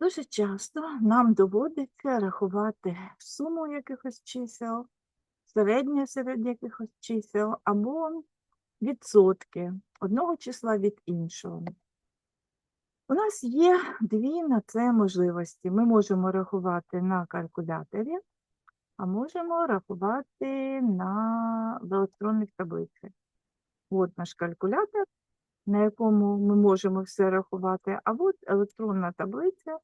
Дуже часто нам доводиться рахувати суму якихось чисел, середнє серед якихось чисел або відсотки одного числа від іншого. У нас є дві на це можливості. Ми можемо рахувати на калькуляторі, а можемо рахувати на електронних таблицях. От наш калькулятор, на якому ми можемо все рахувати, а от електронна таблиця,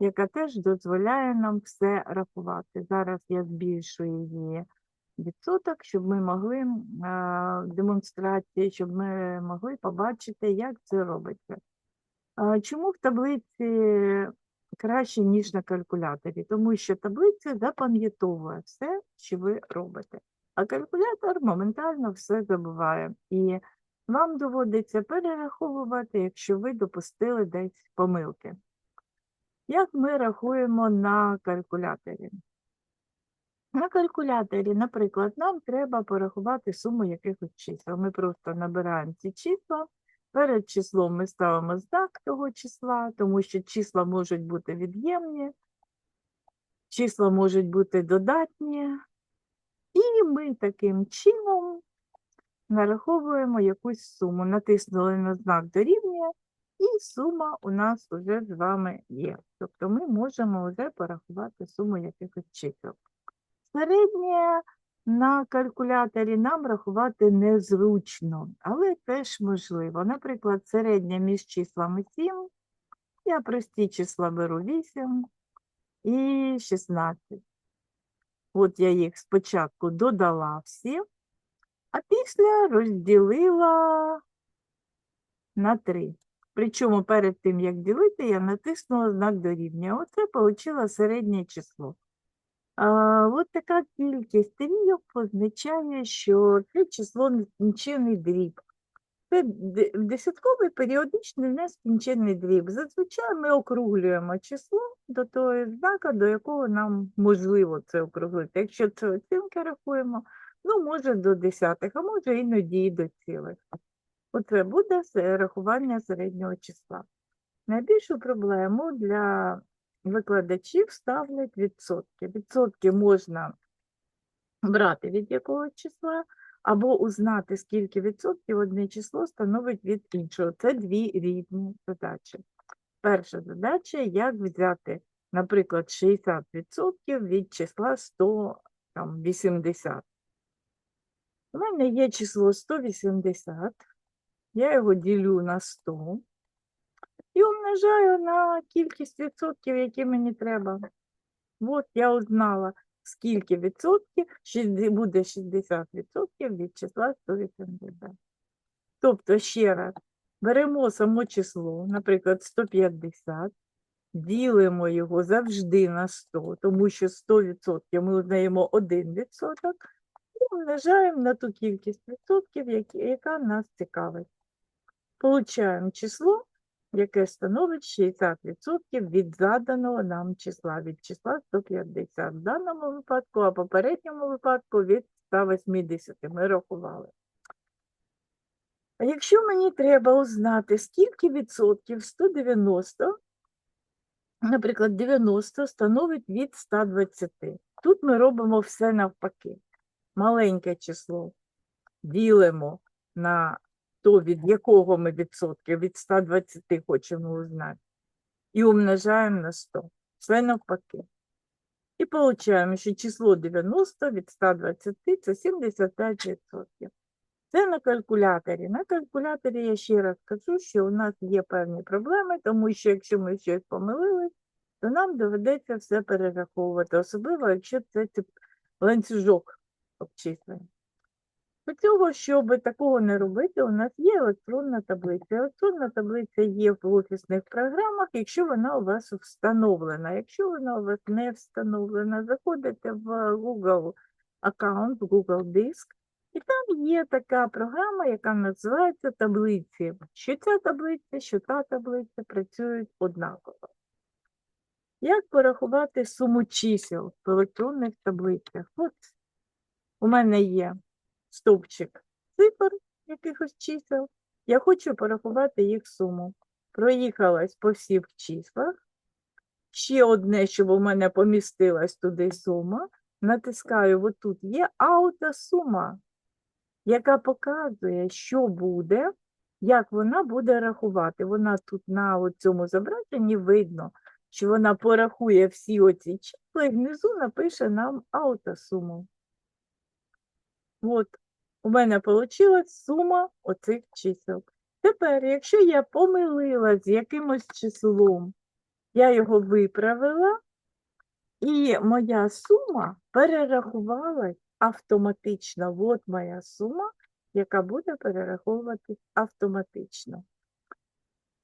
яка теж дозволяє нам все рахувати. Зараз я збільшую її відсоток, щоб ми могли в демонстрації, щоб ми могли побачити, як це робиться. А, Чому в таблиці краще, ніж на калькуляторі? Тому що таблиця запам'ятовує все, що ви робите, а калькулятор моментально все забуває. І вам доводиться перераховувати, якщо ви допустили десь помилки. Як ми рахуємо на калькуляторі? На калькуляторі, наприклад, нам треба порахувати суму якихось чисел. Ми просто набираємо ці числа. Перед числом ми ставимо знак того числа, тому що числа можуть бути від'ємні, числа можуть бути додатні. І ми таким чином нараховуємо якусь суму. Натиснули на знак дорівнює, і сума у нас вже з вами є. Тобто ми можемо вже порахувати суму якихось чисел. Середнє на калькуляторі нам рахувати незручно, але теж можливо. Наприклад, середнє між числами 7, я прості числа беру 8 і 16. От я їх спочатку додала всі, а після розділила на 3. Причому перед тим, як ділити, я натиснула знак дорівнює. Оце отримала середнє число. А, от така кількість трійок означає, що це число нескінчений дріб. Це десятковий періодичний нескінченний дріб. Зазвичай ми округлюємо число до того знака, до якого нам можливо це округлити. Якщо це оцінки рахуємо, ну, може до десятих, а може іноді і до цілих. Оце буде рахування середнього числа. Найбільшу проблему для викладачів ставлять відсотки. Відсотки можна брати від якогось числа, або узнати, скільки відсотків одне число становить від іншого. Це дві різні задачі. Перша задача, як взяти, наприклад, 60% від числа 180. У мене є число 180, я його ділю на 100 і умножаю на кількість відсотків, які мені треба. От я узнала, скільки відсотків буде 60 відсотків від числа 180. Тобто, ще раз, беремо само число, наприклад, 150, ділимо його завжди на 100, тому що 100% ми узнаємо 1 відсоток, і умножаємо на ту кількість відсотків, яка нас цікавить. Получаємо число, яке становить 60% від заданого нам числа, від числа 150 в даному випадку, а в попередньому випадку від 180 ми рахували. А якщо мені треба узнати, скільки відсотків 190, наприклад, 90 становить від 120, тут ми робимо все навпаки. Маленьке число ділимо на то, від якого ми відсотків, від 120 хочемо узнати, і умножаємо на 100. Все навпаки. І получаємо, що число 90 від 120 це 75%. Це на калькуляторі. На калькуляторі я ще раз кажу, що у нас є певні проблеми, тому що якщо ми щось помилились, то нам доведеться все перераховувати, особливо якщо це ланцюжок обчислень. Для цього, щоб такого не робити, у нас є електронна таблиця. Електронна таблиця є в офісних програмах, якщо вона у вас встановлена. Якщо вона у вас не встановлена, заходите в Google аккаунт, Google Диск, і там є така програма, яка називається таблиці. Що ця таблиця, що та таблиця працюють однаково. Як порахувати суму чисел в електронних таблицях? От у мене є стовпчик цифр якихось чисел. Я хочу порахувати їх суму. Проїхалась по всіх числах ще одне, щоб у мене помістилась туди сума. Натискаю, отут є аутосума, яка показує, що буде, як вона буде рахувати. Вона тут на цьому зображенні видно, що вона порахує всі оці числа і внизу напише нам аутосуму. От, у мене вийшла сума оцих чисел. Тепер, якщо я помилилась з якимось числом, я його виправила, і моя сума перерахувалась автоматично. От моя сума, яка буде перераховуватись автоматично.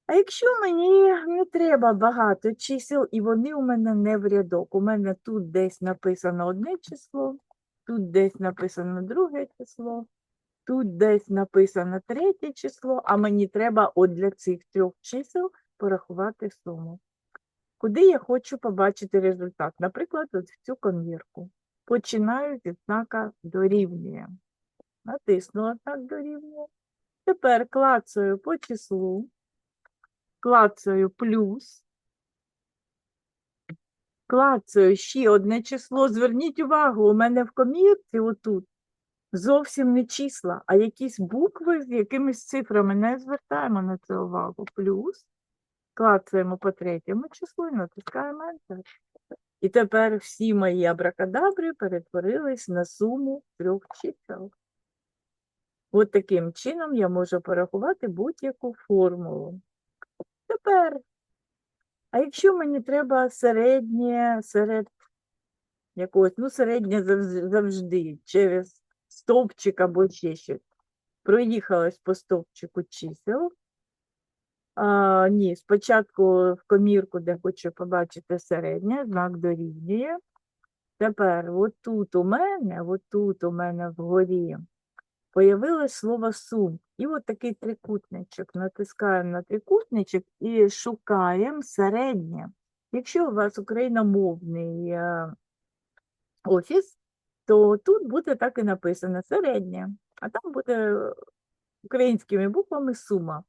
А якщо мені не треба багато чисел, і вони у мене не в рядок, у мене тут десь написано одне число, тут десь написано друге число, тут десь написано третє число, а мені треба от для цих трьох чисел порахувати суму. Куди я хочу побачити результат? Наприклад, от в цю конвірку. Починаю зі знака дорівнює. Натиснула знак дорівнює. Тепер клацаю по числу, клацаю плюс, клацаю ще одне число. Зверніть увагу, у мене в комірці отут зовсім не числа, а якісь букви з якимись цифрами. Не звертаємо на це увагу. Плюс, клацаємо по третьому числу і натискаємо Enter. І тепер всі мої абракадабри перетворились на суму трьох чисел. От таким чином я можу порахувати будь-яку формулу. Тепер, а якщо мені треба середнє серед якогось, ну, середнє завжди через стовпчик або ще щось. Проїхалась по стовпчику чисел. А, ні, спочатку в комірку, де хочу побачити середнє, знак дорівнює. Тепер отут у мене, отут у мене вгорі появилось слово сум. І от такий трикутничок. Натискаємо на трикутничок і шукаємо середнє. Якщо у вас україномовний е, офіс, то тут буде так і написано середнє, а там буде українськими буквами сума.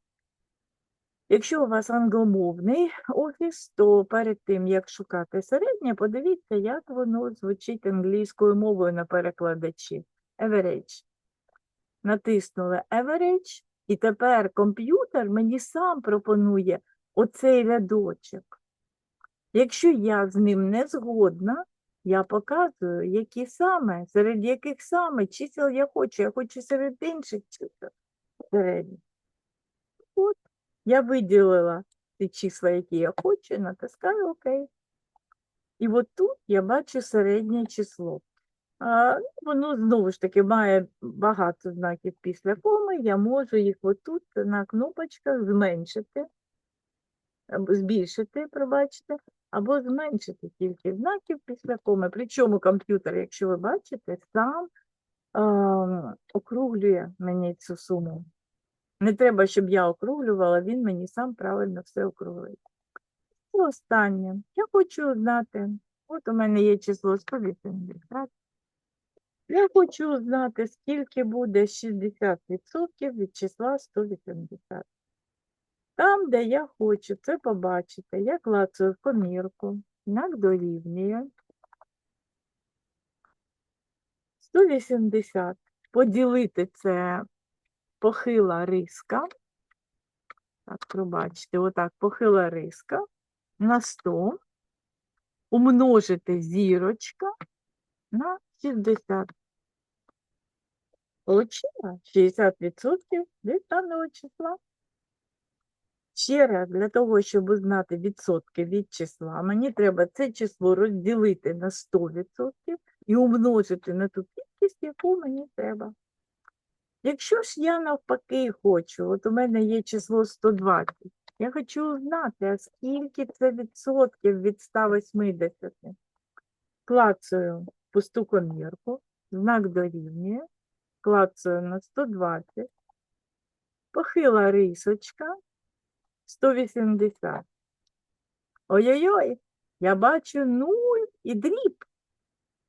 Якщо у вас англомовний офіс, то перед тим, як шукати середнє, подивіться, як воно звучить англійською мовою на перекладачі. Average. Натиснули average, і тепер комп'ютер мені сам пропонує оцей рядочок. Якщо я з ним не згодна, я показую, які саме, серед яких саме чисел я хочу. Я хочу серед інших чисел середніх. От, я виділила ті числа, які я хочу, натискаю ОК. І от тут я бачу середнє число. Воно знову ж таки має багато знаків після коми. Я можу їх отут на кнопочках зменшити, або збільшити, пробачте, або зменшити кількість знаків після коми. Причому комп'ютер, якщо ви бачите, сам а, округлює мені цю суму. Не треба, щоб я округлювала, він мені сам правильно все округлить. І останнє. Я хочу знати, от у мене є число 180. Я хочу знати, скільки буде 60% від числа 180. Там, де я хочу це побачити, я клацаю в комірку, знак дорівнює. 180. Поділити це похила риска. Так, пробачте, отак, похила риска на 100. Умножити зірочка на 60. Получила 60% від даного числа. Ще раз, для того, щоб узнати відсотки від числа, мені треба це число розділити на 100% і умножити на ту кількість, яку мені треба. Якщо ж я навпаки хочу, от у мене є число 120, я хочу узнати, а скільки це відсотків від 180. Клацаю пусту комірку, знак дорівнює, клацаю на 120, похила рисочка 180. Ой-ой-ой, я бачу 0 і дріб.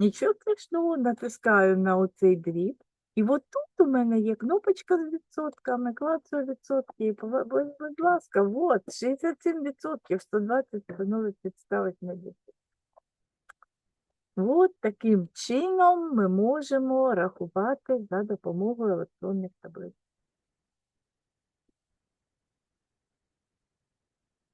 Нічого страшного натискаю на оцей дріб. І от тут у мене є кнопочка з відсотками, клацаю відсотки, будь ласка, от, 67%, 120 становить підставить на 10. От таким чином ми можемо рахувати за допомогою електронних таблиць.